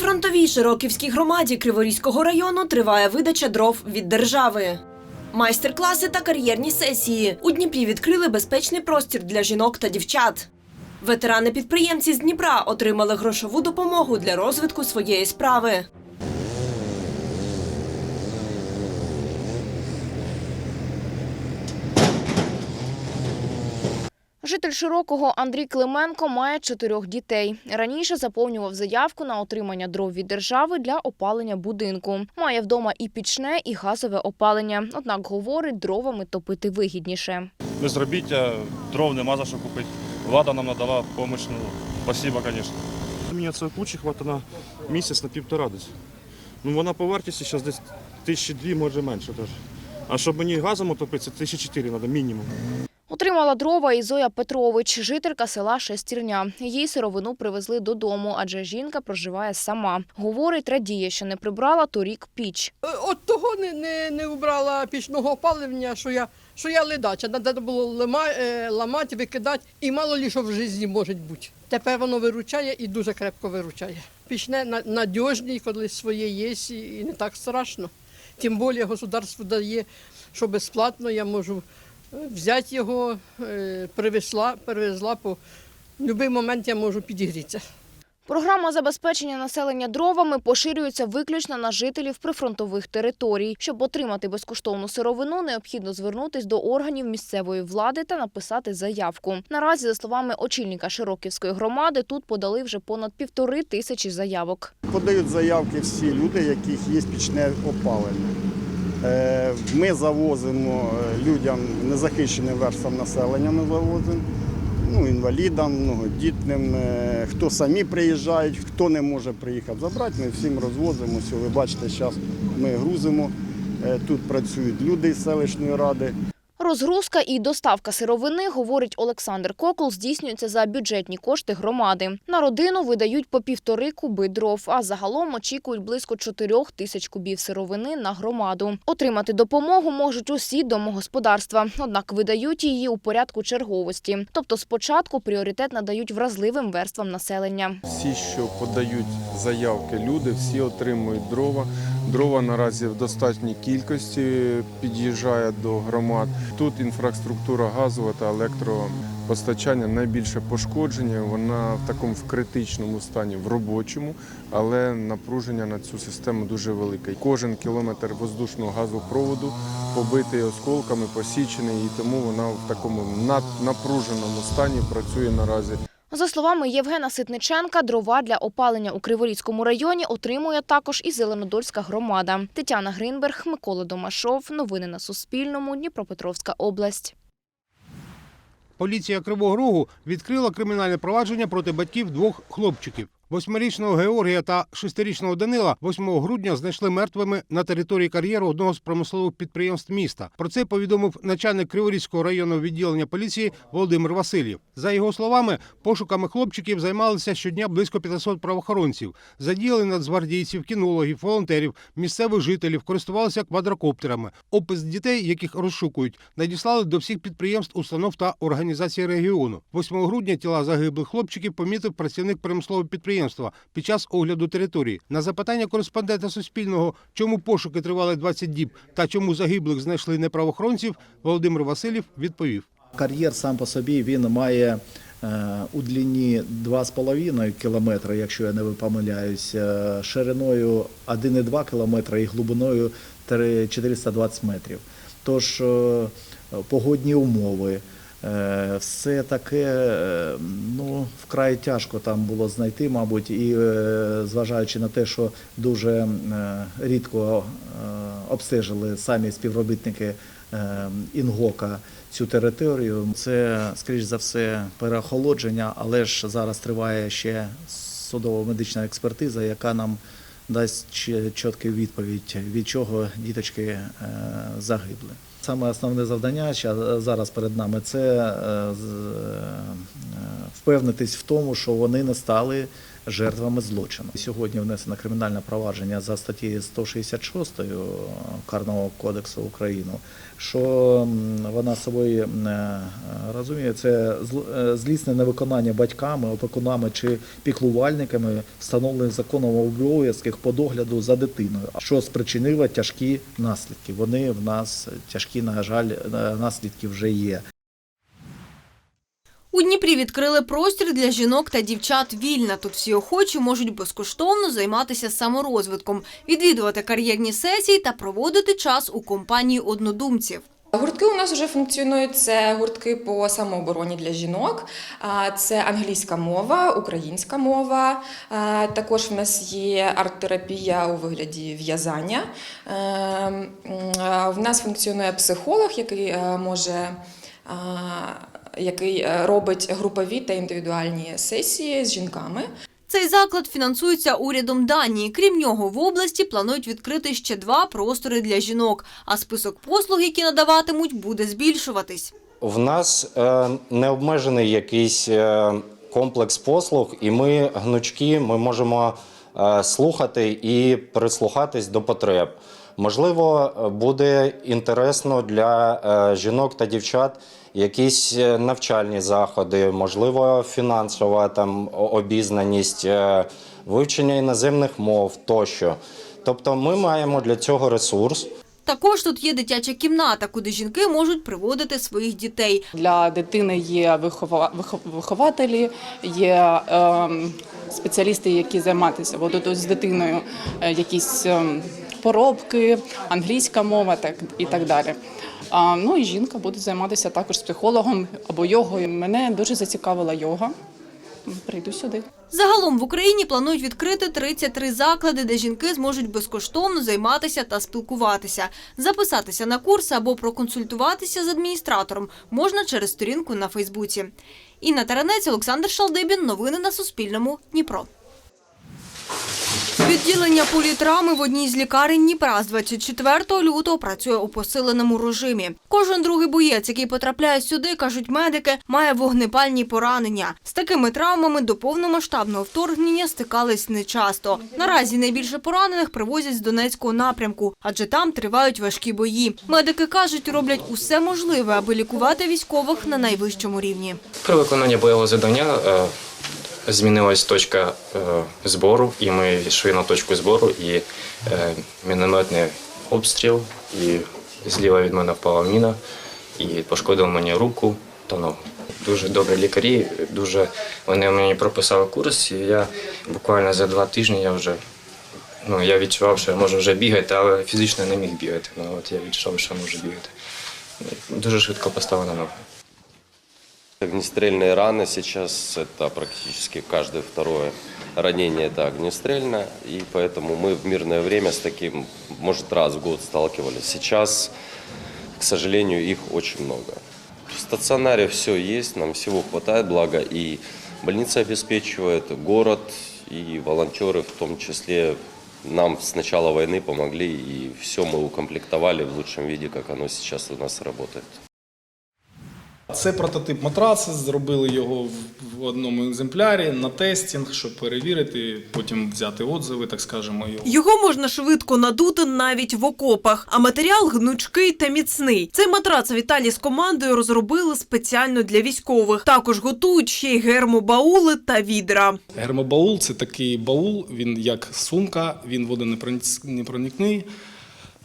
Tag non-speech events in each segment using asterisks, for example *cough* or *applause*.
прифронтовій Широківській громаді Криворізького району триває видача дров від держави. Майстер-класи та кар'єрні сесії у Дніпрі відкрили безпечний простір для жінок та дівчат. Ветерани-підприємці з Дніпра отримали грошову допомогу для розвитку своєї справи. Житель Широкого Андрій Клименко має чотирьох дітей. Раніше заповнював заявку на отримання дров від держави для опалення будинку. Має вдома і пічне, і газове опалення. Однак говорить, дровами топити вигідніше. безробіття, дров нема за що купити. Влада нам надала допомогу. Ну, спасибо, звісно. Мені цієї кучі хватить на місяць, на півтора десь. Ну, вона по вартості зараз десь тисячі дві, може менше теж. А щоб мені газом отопитися, тисячі чотири треба мінімум. Отримала дрова і Зоя Петрович, жителька села Шестірня. Їй сировину привезли додому, адже жінка проживає сама. Говорить, радіє, що не прибрала торік піч. Е, От того не, не, не убрала пічного опалення, що я, що я ледача. Треба було е, ламати, викидати, і мало що в житті може бути. Тепер воно виручає і дуже крепко виручає. Пічне на- надіжний, коли своє є, і, не так страшно. Тим більше государство дає, що безплатно я можу взяти його, е, привезла, перевезла по будь-який момент я можу підігрітися. Програма забезпечення населення дровами поширюється виключно на жителів прифронтових територій. Щоб отримати безкоштовну сировину, необхідно звернутись до органів місцевої влади та написати заявку. Наразі, за словами очільника Широківської громади, тут подали вже понад півтори тисячі заявок. Подають заявки всі люди, яких є пічне опалення. Е, Ми завозимо е, людям незахищеним верствам населення. Ми завозимо ну, інвалідам, многодітним, е, хто самі приїжджають, хто не може приїхати забрати. Ми всім розвозимо. Все, ви бачите, зараз ми грузимо. Тут працюють люди із селищної ради. Розгрузка і доставка сировини, говорить Олександр Кокол, здійснюється за бюджетні кошти громади. На родину видають по півтори куби дров, а загалом очікують близько чотирьох тисяч кубів сировини на громаду. Отримати допомогу можуть усі домогосподарства, однак видають її у порядку черговості. Тобто спочатку пріоритет надають вразливим верствам населення. Всі, що подають заявки, люди, всі отримують дрова. Дрова наразі в достатній кількості під'їжджає до громад. Тут інфраструктура газова та електропостачання найбільше пошкодження. Вона в такому в критичному стані, в робочому, але напруження на цю систему дуже велике. Кожен кілометр воздушного газопроводу побитий осколками, посічений, і тому вона в такому наднапруженому стані працює наразі. За словами Євгена Ситниченка, дрова для опалення у Криворізькому районі отримує також і Зеленодольська громада. Тетяна Гринберг, Микола Домашов. Новини на Суспільному. Дніпропетровська область. Поліція Кривого Рогу відкрила кримінальне провадження проти батьків двох хлопчиків. Восьмирічного Георгія та шестирічного Данила 8 грудня знайшли мертвими на території кар'єру одного з промислових підприємств міста. Про це повідомив начальник Криворізького районного відділення поліції Володимир Васильєв. За його словами, пошуками хлопчиків займалися щодня близько 500 правоохоронців. Задіяли нацгвардійців, кінологів, волонтерів, місцевих жителів, користувалися квадрокоптерами. Опис дітей, яких розшукують, надіслали до всіх підприємств, установ та організацій регіону. 8 грудня тіла загиблих хлопчиків помітив працівник промислового підприємства під час огляду території. На запитання кореспондента Суспільного, чому пошуки тривали 20 діб та чому загиблих знайшли неправоохоронців, Володимир Васильєв відповів. Кар'єр сам по собі він має е, у длині 2,5 кілометри, якщо я не помиляюсь, е, шириною 1,2 кілометри і глибиною 420 метрів. Тож е, погодні умови. Е, Все таке, е, ну, вкрай тяжко там було знайти, мабуть, і е, зважаючи на те, що дуже рідко обстежили самі співробітники Інгока цю територію. Це, скоріш за все, переохолодження, але ж зараз триває ще судово-медична експертиза, яка нам дасть чітку відповідь, від чого діточки е, загибли. Саме основне завдання зараз перед нами це е, е, впевнитись в тому, що вони не стали жертвами злочину. Сьогодні внесено кримінальне провадження за статтею 166 Карного кодексу України, що вона собою е, розуміє, це е, злісне невиконання батьками, опікунами чи піклувальниками встановлених законом обов'язків по догляду за дитиною, що спричинило тяжкі наслідки. Вони в нас тяжкі, на жаль, е, наслідки вже є. У Дніпрі відкрили простір для жінок та дівчат вільна. Тут всі охочі можуть безкоштовно займатися саморозвитком, відвідувати кар'єрні сесії та проводити час у компанії однодумців. Гуртки у нас вже функціонують. Це гуртки по самообороні для жінок. Це англійська мова, українська мова. Також в нас є арт-терапія у вигляді в'язання. Е, м, а, В нас функціонує психолог, який е, може. Який е, робить групові та індивідуальні сесії з жінками. Цей заклад фінансується урядом Данії. Крім нього, в області планують відкрити ще два простори для жінок, а список послуг, які надаватимуть, буде збільшуватись. В нас е, необмежений якийсь е, комплекс послуг, і ми гнучки, ми можемо е, слухати і прислухатись до потреб. Можливо, е, буде інтересно для е, жінок та дівчат якісь е, навчальні заходи, можливо, фінансова там обізнаність, е, вивчення іноземних мов тощо. Тобто, ми маємо для цього ресурс. Також тут є дитяча кімната, куди жінки можуть приводити своїх дітей. Для дитини є вихова- вихо- вихователі, є ем, спеціалісти, які займаються от, от з дитиною, е, якісь ем, поробки, англійська мова так, і так далі. А, ну і жінка буде займатися також з психологом або йогою. Мене дуже зацікавила йога. Прийду сюди. Загалом в Україні планують відкрити 33 заклади, де жінки зможуть безкоштовно займатися та спілкуватися. Записатися на курси або проконсультуватися з адміністратором можна через сторінку на Фейсбуці. Інна Таранець, Олександр Шалдибін. Новини на Суспільному. Дніпро. Відділення політрами в одній з лікарень Дніпра з 24 лютого працює у посиленому режимі. Кожен другий боєць, який потрапляє сюди, кажуть медики, має вогнепальні поранення. З такими травмами до повномасштабного вторгнення стикались нечасто. Наразі найбільше поранених привозять з Донецького напрямку, адже там тривають важкі бої. Медики кажуть, роблять усе можливе, аби лікувати військових на найвищому рівні. При виконанні бойового завдання е, змінилась точка е, збору, і ми йшли на точку збору, і е, мінометний обстріл, і зліва від мене впала міна, і пошкодила мені руку та ногу. Дуже добрі лікарі, дуже вони мені прописали курс, і я буквально за два тижні я вже ну, я відчував, що я можу вже бігати, але фізично не міг бігати. Ну, от я відчував, що можу бігати. Дуже швидко поставив на ноги. Огнестрельные раны сейчас это практически каждое второе ранение это огнестрельное, и поэтому мы в мирное время с таким, может, раз в год сталкивались. Сейчас, к сожалению, их очень много. В стационаре все есть, нам всего хватает, благо и больница обеспечивает, город и волонтеры в том числе нам с начала войны помогли, и все мы укомплектовали в лучшем виде, как оно сейчас у нас работает. Це прототип матраса, зробили його в- в одному екземплярі на тестінг, щоб перевірити, потім взяти отзиви, так скажемо. його. Його можна швидко надути навіть в окопах, а матеріал гнучкий та міцний. Цей матрац Віталій з командою розробили спеціально для військових. Також готують ще й гермобаули та відра. Гермобаул це такий баул, він як сумка, він водонепроникний.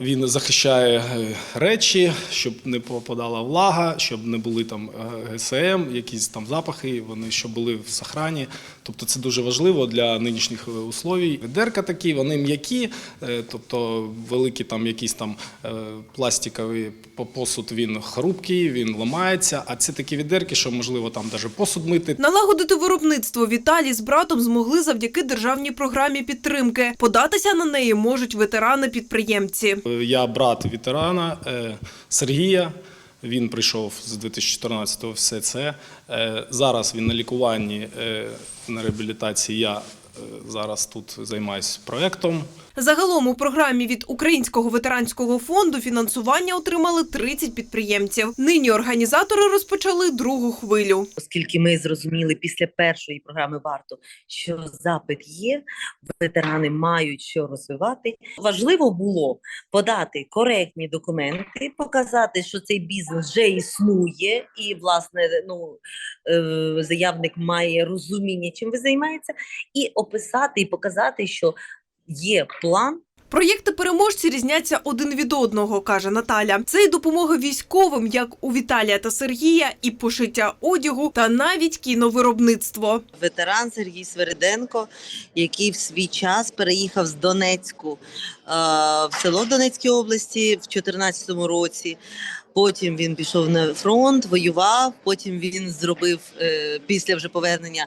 Він захищає е, речі, щоб не попадала влага, щоб не були там е, ГСМ, якісь там запахи, вони щоб були в сохрані. Тобто це дуже важливо для нинішніх е, условій. Дерка такі, вони м'які, е, тобто великий там якийсь там е, пластиковий посуд, він хрупкий, він ламається. А це такі відерки, що можливо там навіть посуд мити. Налагодити виробництво Віталій з братом змогли завдяки державній програмі підтримки. Податися на неї можуть ветерани-підприємці. Я брат ветерана Сергія. Він прийшов з 2014-го все це. Е, Зараз він на лікуванні, е, на реабілітації. Я е, зараз тут займаюся проєктом. Загалом у програмі від Українського ветеранського фонду фінансування отримали 30 підприємців. Нині організатори розпочали другу хвилю. оскільки ми зрозуміли після першої програми варто, що запит є, ветерани мають що розвивати. Важливо було подати коректні документи, показати, що цей бізнес вже існує, і власне ну е, заявник має розуміння, чим ви займаєтеся, і описати і показати, що є план. Проєкти переможці різняться один від одного, каже Наталя. Це і допомога військовим, як у Віталія та Сергія, і пошиття одягу, та навіть кіновиробництво. ветеран Сергій Свериденко, який в свій час переїхав з Донецьку е, в село Донецькій області в 2014 році. Потім він пішов на фронт, воював. Потім він зробив е, після вже повернення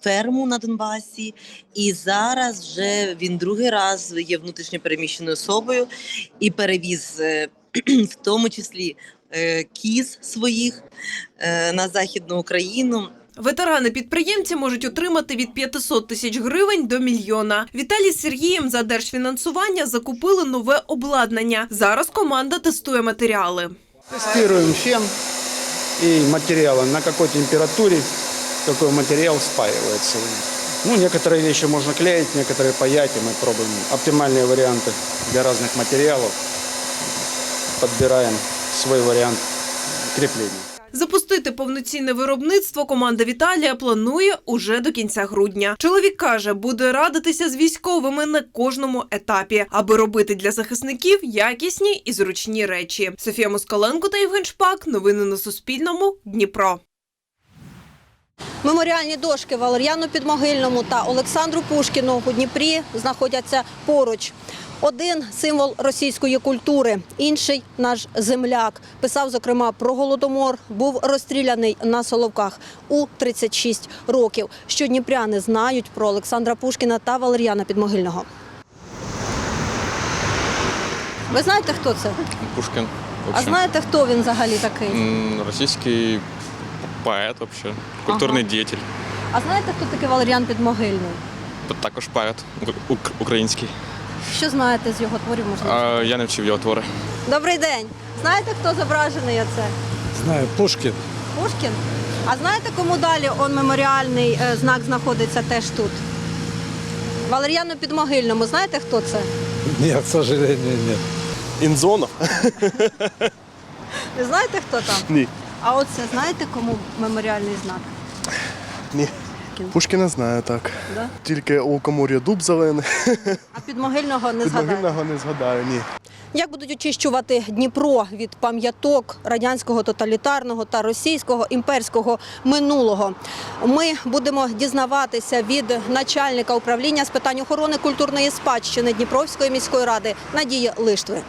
ферму на Донбасі. І зараз вже він другий раз є внутрішньо переміщеною особою і перевіз е, *clears throat* в тому числі е, кіз своїх е, на західну Україну. Ветерани-підприємці можуть отримати від 500 тисяч гривень до мільйона. Віталій з Сергієм за держфінансування закупили нове обладнання. Зараз команда тестує матеріали. Тестируем фен и материалы, на какой температуре какой материал спаивается. Ну, некоторые вещи можно клеить, некоторые паять, и мы пробуем оптимальные варианты для разных материалов. Подбираем свой вариант крепления. Запустити повноцінне виробництво команда Віталія планує уже до кінця грудня. Чоловік каже, буде радитися з військовими на кожному етапі, аби робити для захисників якісні і зручні речі. Софія Москаленко та Євген Шпак. Новини на Суспільному. Дніпро. Меморіальні дошки Валер'яну Підмогильному та Олександру Пушкіну у Дніпрі знаходяться поруч. Один символ російської культури, інший наш земляк. Писав, зокрема, про голодомор, був розстріляний на Соловках у 36 років. Що дніпряни знають про Олександра Пушкіна та Валер'яна Підмогильного. Ви знаєте, хто це? Пушкин. А знаєте, хто він взагалі такий? Российский поэт вообще, культурний діятель. А знаєте, хто такий Валер'ян Підмогильний? Також поет ук- український. Що знаєте з його творів? Можливо? А, я не вчив його твори. Добрий день. Знаєте, хто зображений оце? Знаю, Пушкин. Пушкін. А знаєте, кому далі он меморіальний е, знак знаходиться теж тут? Валер'яну Підмогильному. Знаєте, хто це? Нет, к сожалению, нет. Інзонов? *laughs* Ви знаєте, хто там? Ні. А оце знаєте, кому меморіальний знак? Ні. Пушкіна знаю так. Да? Тільки у коморі дуб зелений. А підмогильного не згадаєте? не згадаю, ні. Як будуть очищувати Дніпро від пам'яток радянського тоталітарного та російського імперського минулого? Ми будемо дізнаватися від начальника управління з питань охорони культурної спадщини Дніпровської міської ради Надії Лиштви.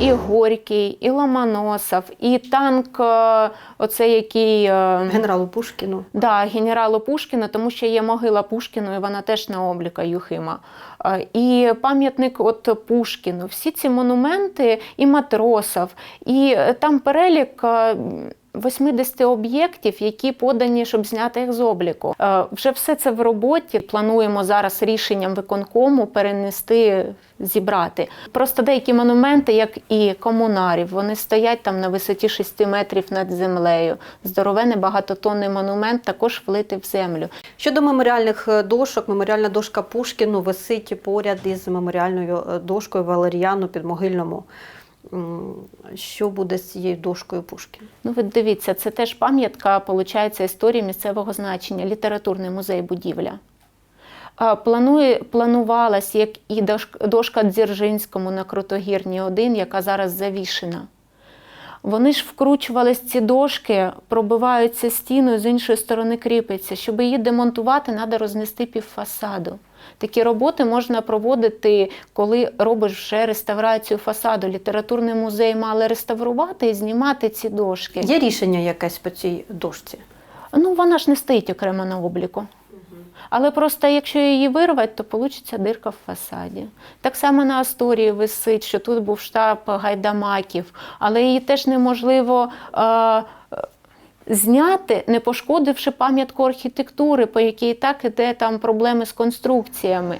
І Горький, і Ломоносов, і танк, е, оцей який е, Генералу Пушкіну. да, генералу Пушкіна, тому що є могила Пушкіну, і вона теж на обліка Юхима. Е, І пам'ятник от Пушкіну. Всі ці монументи, і матросов, і там перелік. Е, 80 об'єктів, які подані, щоб зняти їх з обліку. Е, Вже все це в роботі. Плануємо зараз рішенням виконкому перенести, зібрати. Просто деякі монументи, як і комунарів, вони стоять там на висоті 6 метрів над землею. Здоровений багатотонний монумент також влитий в землю. Щодо меморіальних е, дошок, меморіальна дошка Пушкіну висить поряд із меморіальною е, дошкою Валеріану Підмогильному. Що буде з цією дошкою Пушкіна? Ну, ви дивіться, це теж пам'ятка, виходить, історії місцевого значення, літературний музей будівля. Планує, планувалась як і дошк- дошка Дзержинському на Крутогірні 1, яка зараз завішена. Вони ж вкручувались ці дошки, пробиваються стіною, з іншої сторони кріпиться. Щоб її демонтувати, треба рознести півфасаду. Такі роботи можна проводити, коли робиш вже реставрацію фасаду. Літературний музей мали реставрувати і знімати ці дошки. Є рішення якесь по цій дошці? Ну, вона ж не стоїть окремо на обліку. Але просто якщо її вирвати, то вийде дирка в фасаді. Так само на Асторії висить, що тут був штаб гайдамаків, але її теж неможливо е, зняти, не пошкодивши пам'ятку архітектури, по якій так іде там проблеми з конструкціями.